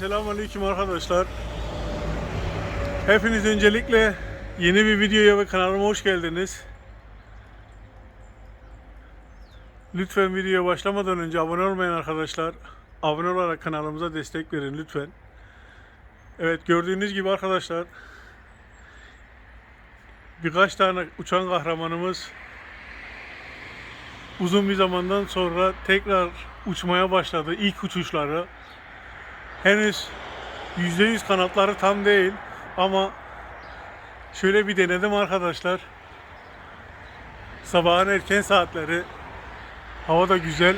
Cümleten selamun aleyküm arkadaşlar. Hepiniz öncelikle yeni bir videoya ve kanalıma hoş geldiniz. Lütfen videoya başlamadan önce abone olmayan arkadaşlar abone olarak kanalımıza destek verin lütfen. Evet gördüğünüz gibi arkadaşlar birkaç tane uçan kahramanımız uzun bir zamandan sonra tekrar uçmaya başladı. İlk uçuşları. Henüz %100 kanatları tam değil ama şöyle bir denedim arkadaşlar. Sabahın erken saatleri hava da güzel.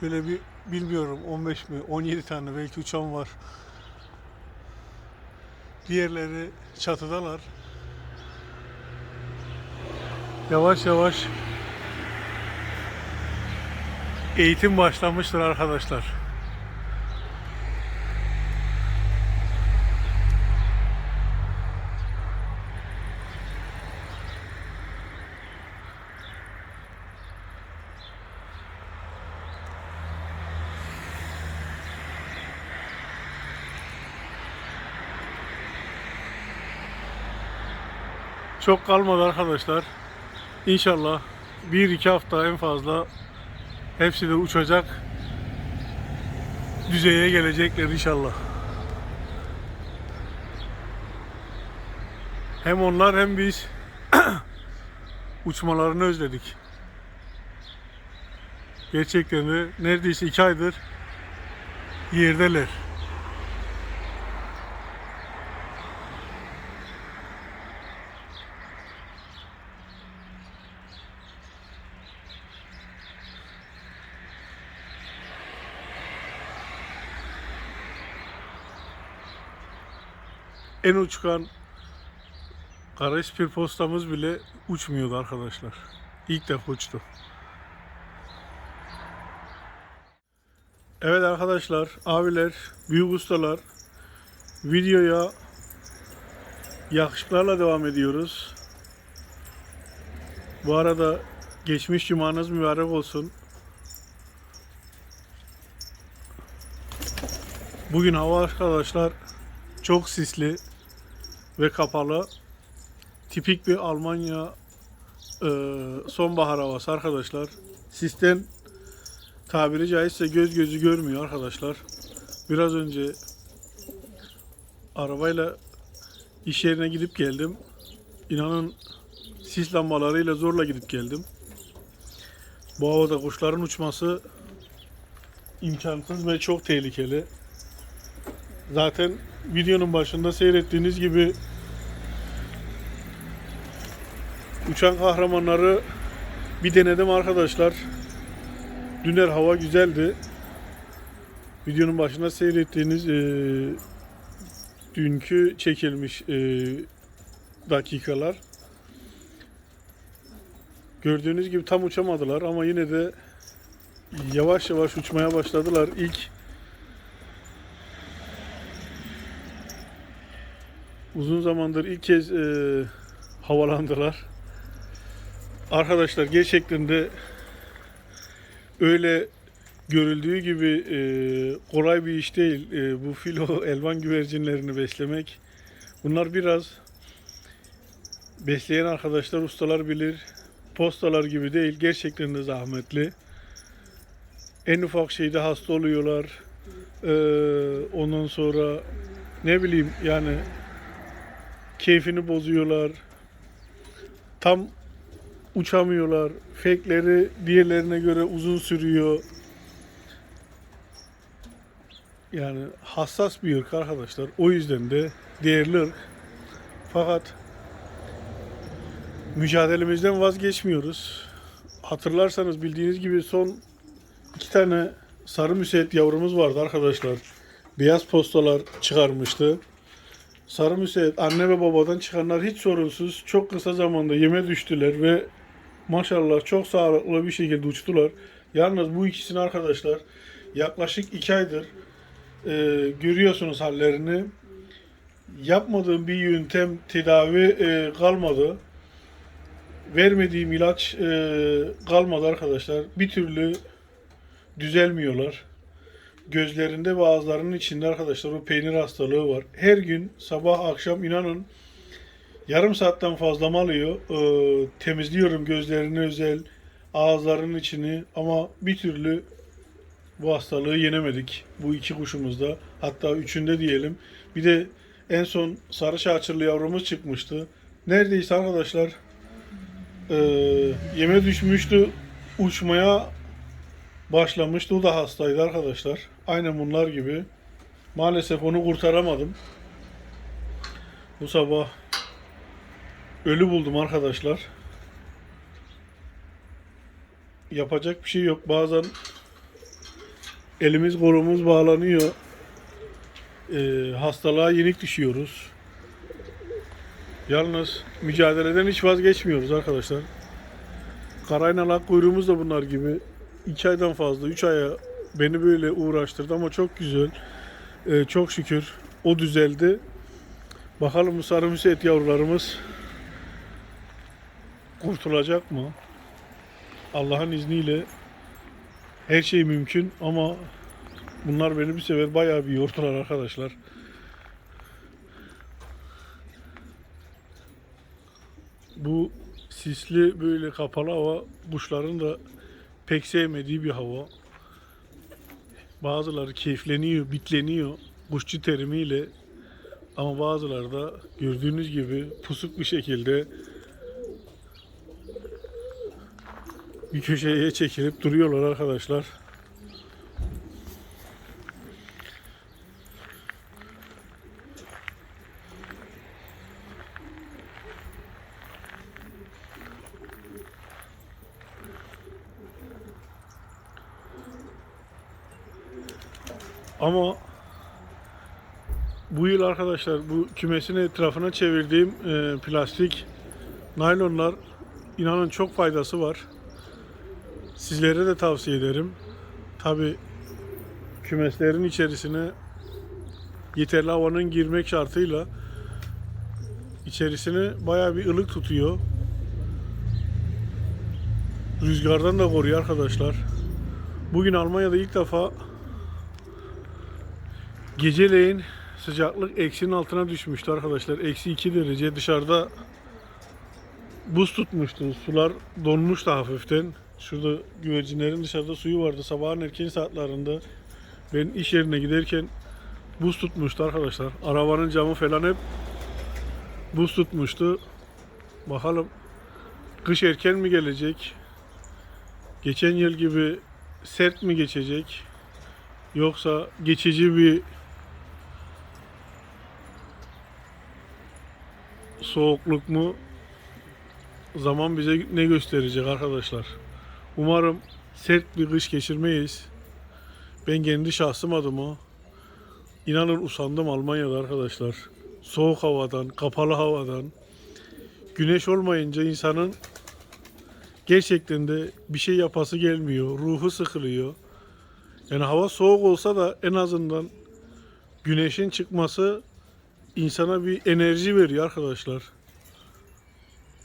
Şöyle bir bilmiyorum 15 mi 17 tane belki uçan var. Diğerleri çatıdalar. Yavaş yavaş eğitim başlamıştır arkadaşlar. Çok kalmadı arkadaşlar. İnşallah bir iki hafta en fazla hepsi de uçacak düzeye gelecekler inşallah. Hem onlar hem biz uçmalarını özledik. Gerçekten de neredeyse iki aydır yerdeler. En uçkan Karaspir postamız bile uçmuyordu arkadaşlar. İlk defa uçtu. Evet arkadaşlar, abiler, büyük ustalar videoya yakışıklarla devam ediyoruz. Bu arada geçmiş cumanız mübarek olsun. Bugün hava arkadaşlar çok sisli ve kapalı. Tipik bir Almanya e, sonbahar havası arkadaşlar. Sisten tabiri caizse göz gözü görmüyor arkadaşlar. Biraz önce arabayla iş yerine gidip geldim. İnanın sis lambalarıyla zorla gidip geldim. Bu havada kuşların uçması imkansız ve çok tehlikeli. Zaten videonun başında seyrettiğiniz gibi uçan kahramanları bir denedim arkadaşlar. Dünler hava güzeldi. Videonun başında seyrettiğiniz e, dünkü çekilmiş e, dakikalar. Gördüğünüz gibi tam uçamadılar ama yine de yavaş yavaş uçmaya başladılar. İlk uzun zamandır ilk kez e, havalandılar. Arkadaşlar gerçekten de öyle görüldüğü gibi e, kolay bir iş değil. E, bu filo elvan güvercinlerini beslemek. Bunlar biraz besleyen arkadaşlar, ustalar bilir. Postalar gibi değil. Gerçekten de zahmetli. En ufak şeyde hasta oluyorlar. E, ondan sonra ne bileyim yani keyfini bozuyorlar. Tam uçamıyorlar. Fekleri diğerlerine göre uzun sürüyor. Yani hassas bir ırk arkadaşlar. O yüzden de değerli ırk. Fakat mücadelemizden vazgeçmiyoruz. Hatırlarsanız bildiğiniz gibi son iki tane sarı müsait yavrumuz vardı arkadaşlar. Beyaz postalar çıkarmıştı. Sarı müsait anne ve babadan çıkanlar hiç sorunsuz çok kısa zamanda yeme düştüler ve maşallah çok sağlıklı bir şekilde uçtular. Yalnız bu ikisini arkadaşlar yaklaşık iki aydır e, görüyorsunuz hallerini. Yapmadığım bir yöntem tedavi e, kalmadı. Vermediğim ilaç e, kalmadı arkadaşlar. Bir türlü düzelmiyorlar. Gözlerinde ve ağızlarının içinde arkadaşlar o peynir hastalığı var. Her gün sabah akşam inanın yarım saatten fazla alıyor. Ee, temizliyorum gözlerini özel, ağızlarının içini ama bir türlü bu hastalığı yenemedik. Bu iki kuşumuzda. Hatta üçünde diyelim. Bir de en son sarı şaçırlı yavrumuz çıkmıştı. Neredeyse arkadaşlar e, yeme düşmüştü. Uçmaya başlamıştı. O da hastaydı arkadaşlar. Aynen bunlar gibi. Maalesef onu kurtaramadım. Bu sabah ölü buldum arkadaşlar. Yapacak bir şey yok. Bazen elimiz kolumuz bağlanıyor. Ee, hastalığa yenik düşüyoruz. Yalnız mücadeleden hiç vazgeçmiyoruz arkadaşlar. Karaynalak kuyruğumuz da bunlar gibi. 2 aydan fazla, 3 aya beni böyle uğraştırdı ama çok güzel. Ee, çok şükür o düzeldi. Bakalım bu sarı müsait yavrularımız kurtulacak mı? Allah'ın izniyle her şey mümkün ama bunlar beni bir sefer bayağı bir yordular arkadaşlar. Bu sisli böyle kapalı hava kuşların da pek sevmediği bir hava. Bazıları keyifleniyor, bitleniyor kuşçu terimiyle ama bazıları da gördüğünüz gibi pusuk bir şekilde bir köşeye çekilip duruyorlar arkadaşlar. Ama bu yıl arkadaşlar bu kümesin etrafına çevirdiğim e, plastik naylonlar inanın çok faydası var. Sizlere de tavsiye ederim. Tabi kümeslerin içerisine yeterli havanın girmek şartıyla içerisini baya bir ılık tutuyor. Rüzgardan da koruyor arkadaşlar. Bugün Almanya'da ilk defa geceleyin sıcaklık eksinin altına düşmüştü arkadaşlar. Eksi 2 derece dışarıda buz tutmuştu. Sular donmuştu hafiften. Şurada güvercinlerin dışarıda suyu vardı. Sabahın erken saatlerinde ben iş yerine giderken buz tutmuştu arkadaşlar. Arabanın camı falan hep buz tutmuştu. Bakalım kış erken mi gelecek? Geçen yıl gibi sert mi geçecek? Yoksa geçici bir soğukluk mu? Zaman bize ne gösterecek arkadaşlar? Umarım sert bir kış geçirmeyiz. Ben kendi şahsım adıma inanın usandım Almanya'da arkadaşlar. Soğuk havadan, kapalı havadan. Güneş olmayınca insanın gerçekten de bir şey yapası gelmiyor. Ruhu sıkılıyor. Yani hava soğuk olsa da en azından güneşin çıkması insana bir enerji veriyor arkadaşlar.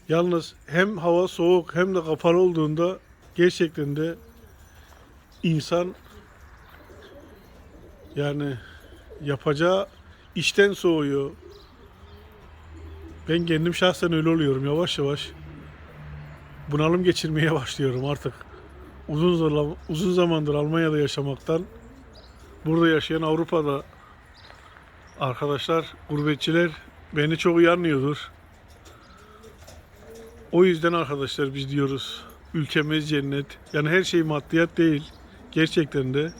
Yalnız hem hava soğuk hem de kapalı olduğunda gerçekten de insan yani yapacağı işten soğuyor. Ben kendim şahsen öyle oluyorum yavaş yavaş. Bunalım geçirmeye başlıyorum artık. Uzun uzun zamandır Almanya'da yaşamaktan burada yaşayan Avrupa'da arkadaşlar, gurbetçiler beni çok iyi anlıyordur. O yüzden arkadaşlar biz diyoruz ülkemiz cennet. Yani her şey maddiyat değil. Gerçekten de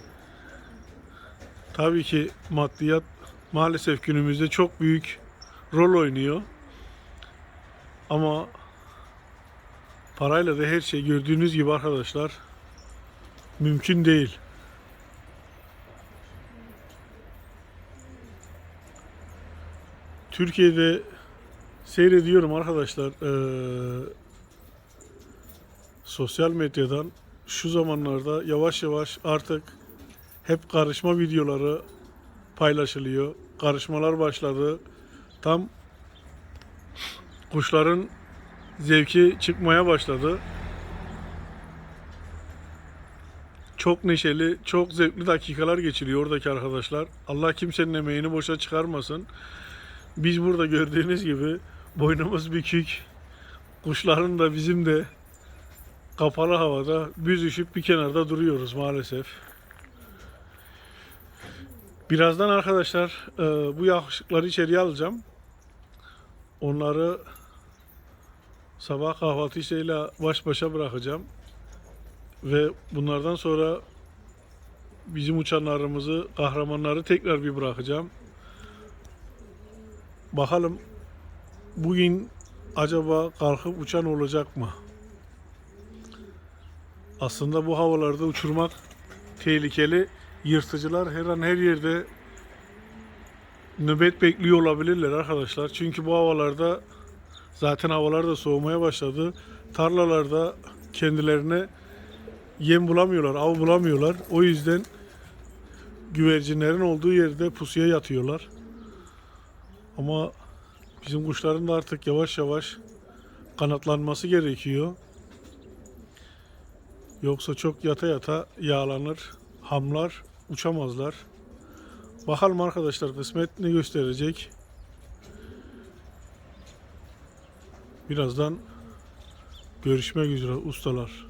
tabii ki maddiyat maalesef günümüzde çok büyük rol oynuyor. Ama parayla da her şey gördüğünüz gibi arkadaşlar mümkün değil. Türkiye'de seyrediyorum arkadaşlar eee, sosyal medyadan şu zamanlarda yavaş yavaş artık hep karışma videoları paylaşılıyor. Karışmalar başladı. Tam kuşların zevki çıkmaya başladı. Çok neşeli, çok zevkli dakikalar geçiriyor oradaki arkadaşlar. Allah kimsenin emeğini boşa çıkarmasın. Biz burada gördüğünüz gibi boynumuz bükük. Kuşların da bizim de kapalı havada büzüşüp bir kenarda duruyoruz maalesef. Birazdan arkadaşlar e, bu yakışıkları içeriye alacağım. Onları sabah kahvaltısıyla baş başa bırakacağım. Ve bunlardan sonra bizim uçanlarımızı, kahramanları tekrar bir bırakacağım. Bakalım bugün acaba kalkıp uçan olacak mı? Aslında bu havalarda uçurmak tehlikeli. Yırtıcılar her an her yerde nöbet bekliyor olabilirler arkadaşlar. Çünkü bu havalarda zaten havalar da soğumaya başladı. Tarlalarda kendilerine yem bulamıyorlar, av bulamıyorlar. O yüzden güvercinlerin olduğu yerde pusuya yatıyorlar. Ama bizim kuşların da artık yavaş yavaş kanatlanması gerekiyor. Yoksa çok yata yata yağlanır, hamlar, uçamazlar. Bakalım arkadaşlar kısmet ne gösterecek. Birazdan görüşmek üzere ustalar.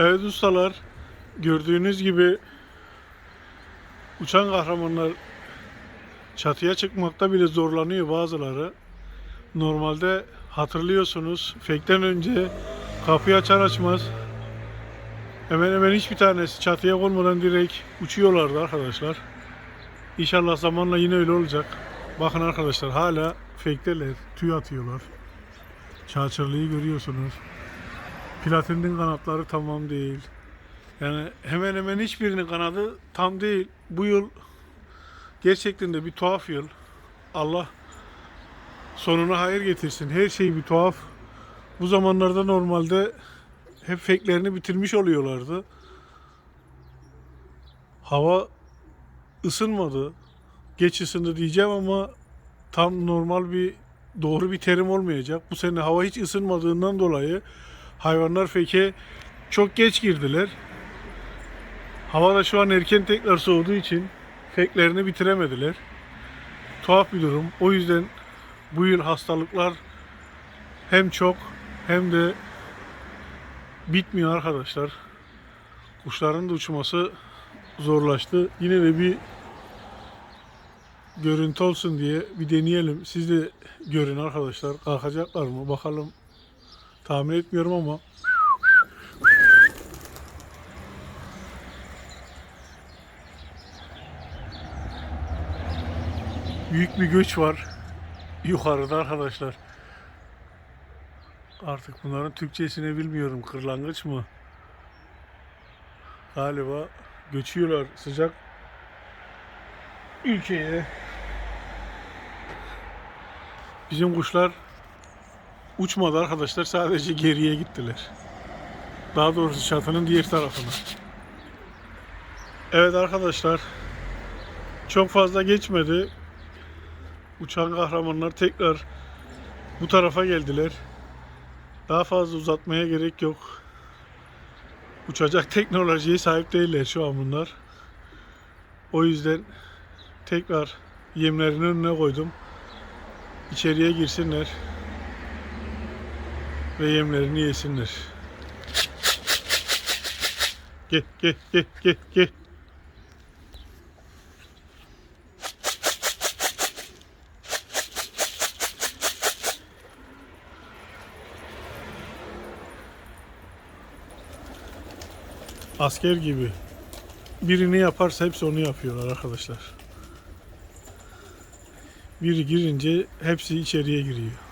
Evet ustalar, gördüğünüz gibi uçan kahramanlar çatıya çıkmakta bile zorlanıyor bazıları. Normalde hatırlıyorsunuz fekten önce kapıyı açar açmaz hemen hemen hiçbir tanesi çatıya konmadan direkt uçuyorlardı arkadaşlar. İnşallah zamanla yine öyle olacak. Bakın arkadaşlar hala fekteler, tüy atıyorlar. Çağçırlıyı görüyorsunuz. Platinin kanatları tamam değil. Yani hemen hemen hiçbirinin kanadı tam değil. Bu yıl gerçekten de bir tuhaf yıl. Allah sonuna hayır getirsin. Her şey bir tuhaf. Bu zamanlarda normalde hep feklerini bitirmiş oluyorlardı. Hava ısınmadı. Geç ısındı diyeceğim ama tam normal bir doğru bir terim olmayacak. Bu sene hava hiç ısınmadığından dolayı hayvanlar feke çok geç girdiler. Hava da şu an erken tekrar soğuduğu için feklerini bitiremediler. Tuhaf bir durum. O yüzden bu yıl hastalıklar hem çok hem de bitmiyor arkadaşlar. Kuşların da uçması zorlaştı. Yine de bir görüntü olsun diye bir deneyelim. Siz de görün arkadaşlar. Kalkacaklar mı? Bakalım. Tahmin etmiyorum ama. Büyük bir göç var yukarıda arkadaşlar. Artık bunların Türkçesini bilmiyorum. Kırlangıç mı? Galiba göçüyorlar sıcak ülkeye. Bizim kuşlar uçmadı arkadaşlar. Sadece geriye gittiler. Daha doğrusu çatının diğer tarafına. Evet arkadaşlar. Çok fazla geçmedi. Uçan kahramanlar tekrar bu tarafa geldiler. Daha fazla uzatmaya gerek yok. Uçacak teknolojiye sahip değiller şu an bunlar. O yüzden tekrar yemlerini önüne koydum. İçeriye girsinler ve yemlerini yesinler. Gel gel gel gel gel. Asker gibi. Birini yaparsa hepsi onu yapıyorlar arkadaşlar. Biri girince hepsi içeriye giriyor.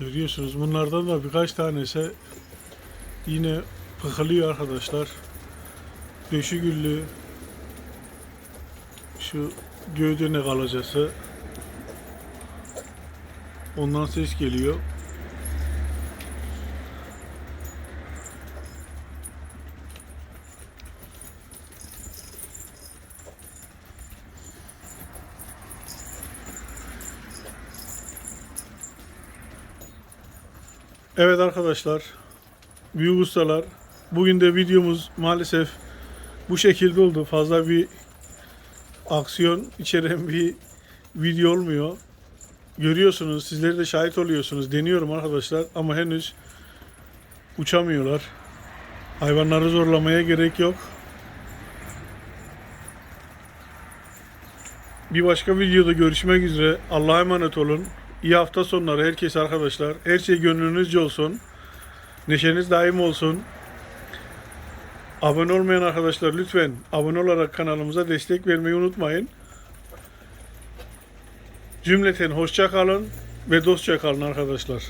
Görüyorsunuz bunlardan da birkaç tanesi yine pıkılıyor arkadaşlar. Döşü güllü şu gövdene kalacası ondan ses geliyor. Evet arkadaşlar, büyük ustalar, bugün de videomuz maalesef bu şekilde oldu. Fazla bir aksiyon içeren bir video olmuyor. Görüyorsunuz, sizler de şahit oluyorsunuz. Deniyorum arkadaşlar ama henüz uçamıyorlar. Hayvanları zorlamaya gerek yok. Bir başka videoda görüşmek üzere. Allah'a emanet olun. İyi hafta sonları herkes arkadaşlar. Her şey gönlünüzce olsun. Neşeniz daim olsun. Abone olmayan arkadaşlar lütfen abone olarak kanalımıza destek vermeyi unutmayın. Cümleten hoşça kalın ve dostça kalın arkadaşlar.